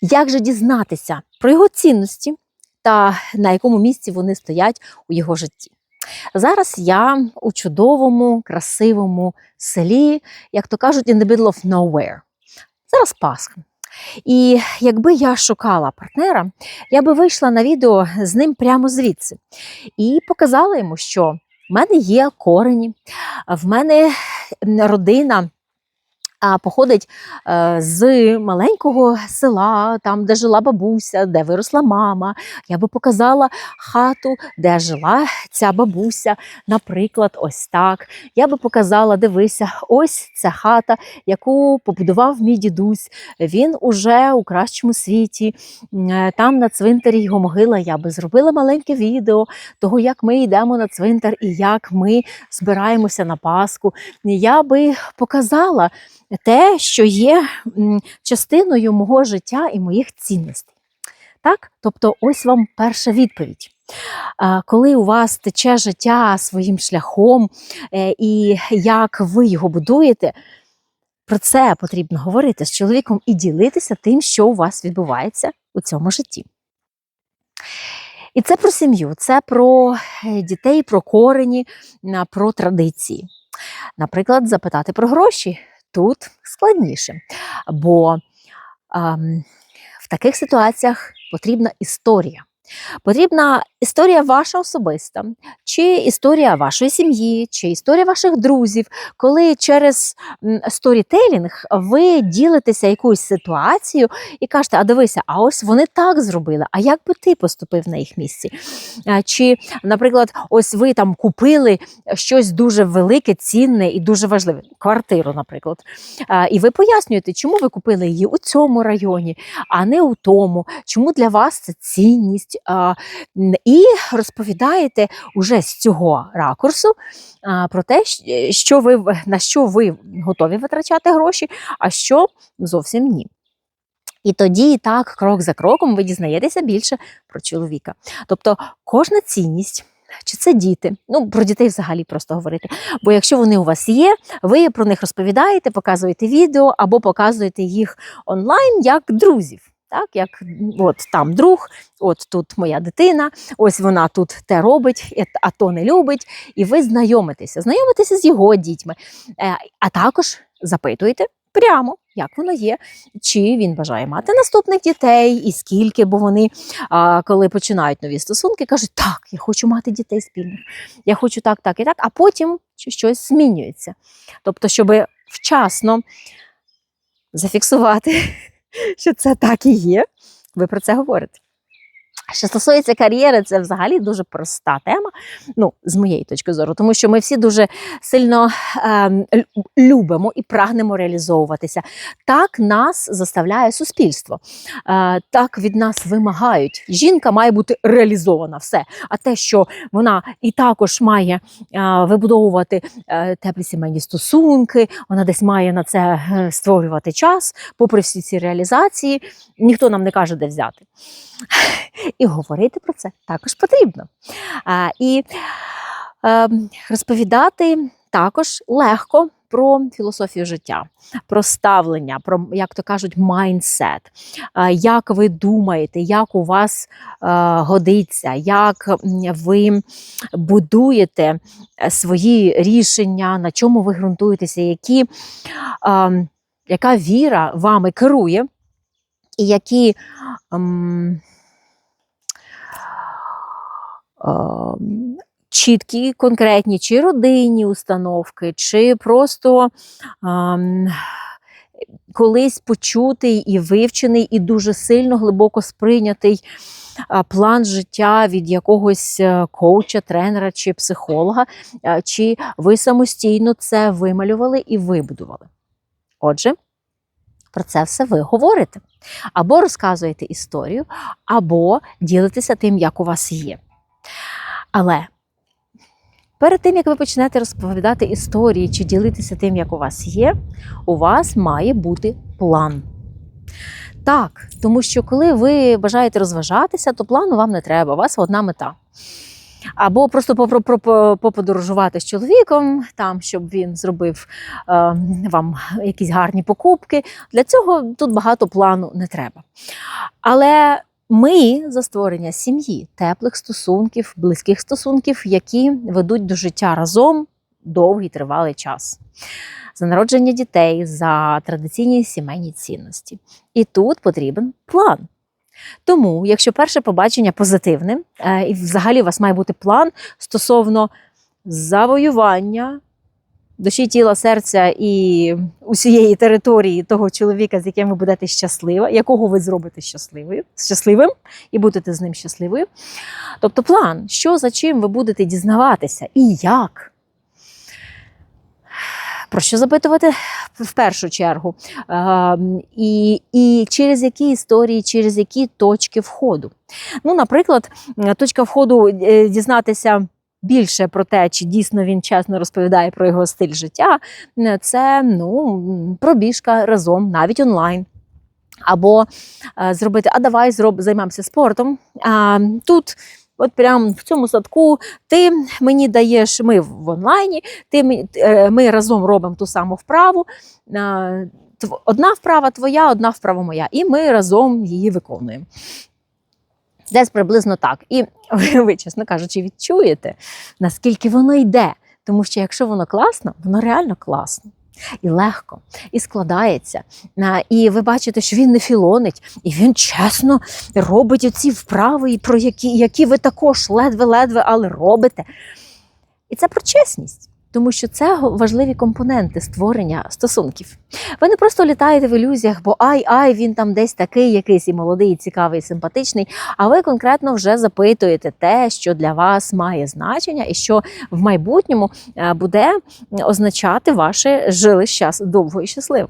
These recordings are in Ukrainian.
як же дізнатися про його цінності та на якому місці вони стоять у його житті? Зараз я у чудовому, красивому селі, як то кажуть, in the middle of nowhere. Зараз Пасха. І якби я шукала партнера, я би вийшла на відео з ним прямо звідси і показала йому, що в мене є корені, в мене родина. Походить е, з маленького села, там, де жила бабуся, де виросла мама. Я би показала хату, де жила ця бабуся, наприклад, ось так. Я би показала, дивися, ось ця хата, яку побудував мій дідусь. Він уже у кращому світі. Е, Там на цвинтарі його могила. Я би зробила маленьке відео того, як ми йдемо на цвинтар і як ми збираємося на Пасху. Я би показала те, що є частиною мого життя і моїх цінностей. Так? Тобто, ось вам перша відповідь. Коли у вас тече життя своїм шляхом, е, і як ви його будуєте, про це потрібно говорити з чоловіком і ділитися тим, що у вас відбувається у цьому житті. І це про сім'ю, це про е, дітей, про корені, про традиції. Наприклад, запитати про гроші тут складніше, бо ем, в таких ситуаціях потрібна історія. Потрібна історія ваша особиста, чи історія вашої сім'ї, чи історія ваших друзів, коли через сторітелінг ви ділитеся якоюсь ситуацією і кажете, а дивися, а ось вони так зробили, а як би ти поступив на їх місці? Чи, наприклад, ось ви там купили щось дуже велике, цінне і дуже важливе, квартиру, наприклад. І ви пояснюєте, чому ви купили її у цьому районі, а не у тому, чому для вас це цінність. М, І розповідаєте уже з цього ракурсу про те, що ви на що ви готові витрачати гроші, а що зовсім ні. І тоді, так, крок за кроком, ви дізнаєтеся більше про чоловіка. Тобто кожна цінність. Чи це діти? Ну, про дітей взагалі просто говорити. Бо якщо вони у вас є, ви про них розповідаєте, показуєте відео або показуєте їх онлайн як друзів. Так, як от там друг, от тут моя дитина, ось вона тут те робить, е, а то не любить, і ви знайомитеся, знайомитеся з його дітьми, Е, а також запитуєте прямо, як воно є, чи він бажає мати наступних дітей, і скільки, бо вони, коли починають нові стосунки, кажуть, так, я хочу мати дітей спільних, я хочу так, так і так, а потім щось змінюється. Тобто, щоб вчасно зафіксувати, що це так і є, ви про це говорите. Що стосується кар'єри, це взагалі дуже проста тема, ну, з моєї точки зору, тому що ми всі дуже сильно лю- любимо і прагнемо реалізовуватися. Так нас заставляє суспільство, е, так від нас вимагають. Жінка має бути реалізована все. А те, що вона і також має е, вибудовувати е, теплі сімейні стосунки, вона десь має на це е, створювати час, попри всі ці реалізації, ніхто нам не каже, де взяти. І говорити про це також потрібно. І е, розповідати також легко про філософію життя, про ставлення, про, як то кажуть, майндсет, як ви думаєте, як у вас е, годиться, як ви будуєте е, свої рішення, на чому ви ґрунтуєтеся, які, е, яка віра вами керує, і які. Ем, чіткі, конкретні, чи родинні установки, чи просто ем, колись почутий і вивчений, і дуже сильно глибоко сприйнятий план життя від якогось е, коуча, тренера чи психолога, е, чи ви самостійно це вималювали і вибудували. Отже, про це все ви говорите. Або розказуєте історію, або ділитеся тим, як у вас є. Але перед тим, як ви почнете розповідати історії чи ділитися тим, як у вас є, у вас має бути план. Так, тому що коли ви бажаєте розважатися, то плану вам не треба, у вас одна мета. Або просто поподорожувати з чоловіком, там, щоб він зробив е, вам якісь гарні покупки. Для цього тут багато плану не треба. Але ми за створення сім'ї, теплих стосунків, близьких стосунків, які ведуть до життя разом довгий тривалий час. За народження дітей, за традиційні сімейні цінності. І тут потрібен план. Тому, якщо перше побачення позитивне, і взагалі у вас має бути план стосовно завоювання душі, тіла, серця і усієї території того чоловіка, з яким ви будете щаслива, якого ви зробите щасливою, щасливим і будете з ним щасливою. Тобто план, що за чим ви будете дізнаватися і як. Про що запитувати в першу чергу? Е, і, і через які історії, через які точки входу. Ну, наприклад, точка входу е, дізнатися більше про те, чи дійсно він чесно розповідає про його стиль життя, е, це ну, пробіжка разом, навіть онлайн. Або е, зробити, а давай зроб, займемося спортом. А, тут, от прямо в цьому садку, ти мені даєш, ми в онлайні, ти, е, ми разом робимо ту саму вправу. Тв- Одна вправа твоя, одна вправа моя, і ми разом її виконуємо. Десь приблизно так. І ви, чесно кажучи, відчуєте, наскільки воно йде. Тому що якщо воно класно, воно реально класно. І легко, і складається. І ви бачите, що він не філонить, і він чесно робить оці вправи, про які, які ви також ледве-ледве, але робите. І це про чесність, тому що це важливі компоненти створення стосунків. Ви не просто літаєте в ілюзіях, бо ай, ай, він там десь такий, якийсь і молодий, і цікавий, і симпатичний. А ви конкретно вже запитуєте те, що для вас має значення, і що в майбутньому е, буде означати ваше жили щас довго і щасливо.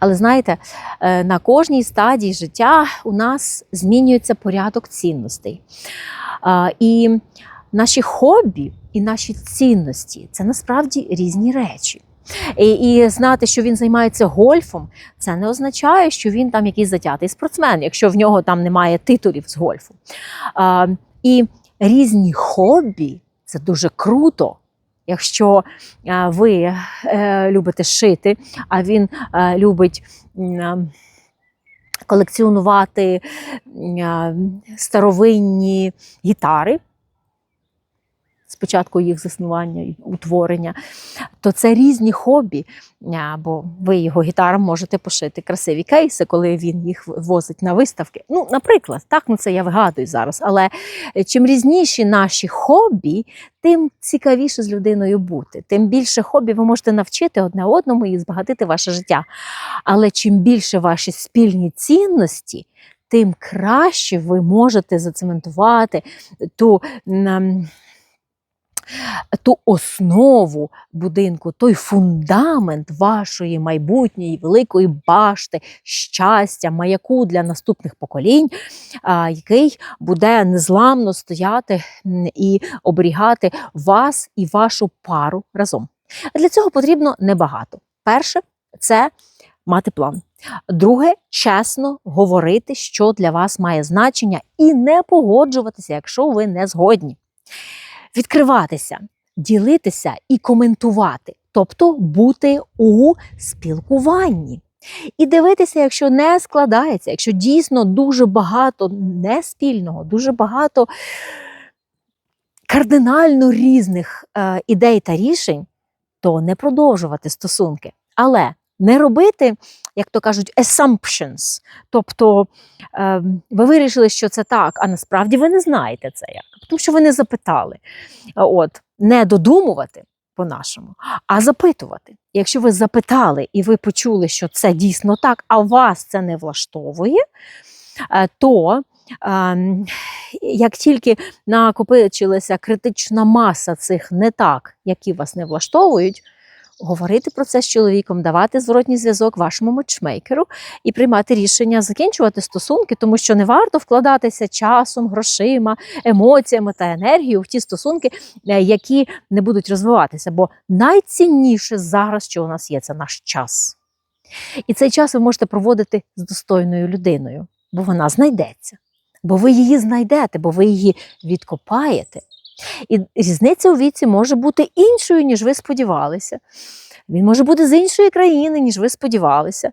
Але знаєте, е, на кожній стадії життя у нас змінюється порядок цінностей. І наші хобі і наші цінності це насправді різні речі. І, і знати, що він займається гольфом, це не означає, що він там якийсь затятий спортсмен, якщо в нього там немає титулів з гольфу. А, і різні хобі це дуже круто. Якщо а, ви е, любите шити, а він е, любить колекціонувати старовинні гітари, спочатку їх заснування і утворення, то це різні хобі. Бо ви його гітарам можете пошити красиві кейси, коли він їх возить на виставки. Ну, наприклад, так, ну це я вигадую зараз. Але чим різніші наші хобі, тим цікавіше з людиною бути. Тим більше хобі ви можете навчити одне одному і збагатити ваше життя. Але чим більше ваші спільні цінності, тим краще ви можете зацементувати ту. Ту основу будинку, той фундамент вашої майбутньої великої башти, щастя, маяку для наступних поколінь, який буде незламно стояти і оберігати вас і вашу пару разом. Для цього потрібно небагато. Перше це мати план. Друге, чесно говорити, що для вас має значення, і не погоджуватися, якщо ви не згодні відкриватися, ділитися і коментувати, тобто бути у спілкуванні. І дивитися, якщо не складається, якщо дійсно дуже багато неспільного, дуже багато кардинально різних е, ідей та рішень, то не продовжувати стосунки. Але не робити, як то кажуть, assumptions. Тобто е, ви вирішили, що це так, а насправді ви не знаєте це як, тому що ви не запитали. От, не додумувати по-нашому, а запитувати. Якщо ви запитали і ви почули, що це дійсно так, а вас це не влаштовує, е, то ем, як тільки накопичилася критична маса цих не так, які вас не влаштовують, говорити про це з чоловіком, давати зворотній зв'язок вашому матчмейкеру і приймати рішення закінчувати стосунки, тому що не варто вкладатися часом, грошима, емоціями та енергією в ті стосунки, е, які не будуть розвиватися. Бо найцінніше зараз, що у нас є, це наш час. І цей час ви можете проводити з достойною людиною, бо вона знайдеться. бо ви її знайдете, бо ви її відкопаєте. І різниця у віці може бути іншою, ніж ви сподівалися. Він може бути з іншої країни, ніж ви сподівалися.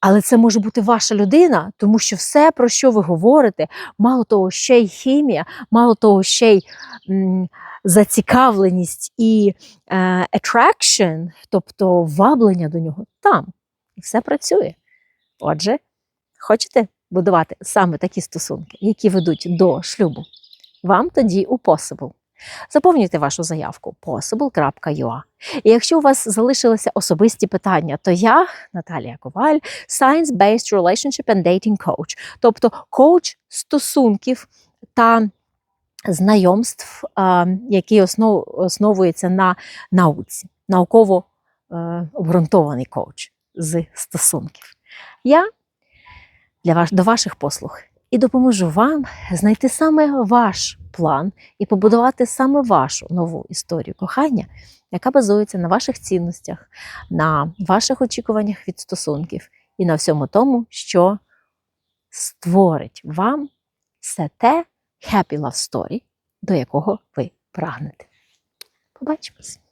Але це може бути ваша людина, тому що все, про що ви говорите, мало того, ще й хімія, мало того, ще й м, зацікавленість і е, attraction, тобто ваблення до нього там. І все працює. Отже, хочете будувати саме такі стосунки, які ведуть до шлюбу? Вам тоді у Possible. Заповнюйте вашу заявку possible.ua. І якщо у вас залишилися особисті питання, то я, Наталія Коваль, Science-Based Relationship and Dating Coach, тобто коуч стосунків та знайомств, а, який основ, основується на науці, науково е, обґрунтований коуч з стосунків. Я для ваш, до ваших послуг і допоможу вам знайти саме ваш план і побудувати саме вашу нову історію кохання, яка базується на ваших цінностях, на ваших очікуваннях від стосунків і на всьому тому, що створить вам все те happy love story, до якого ви прагнете. Побачимось!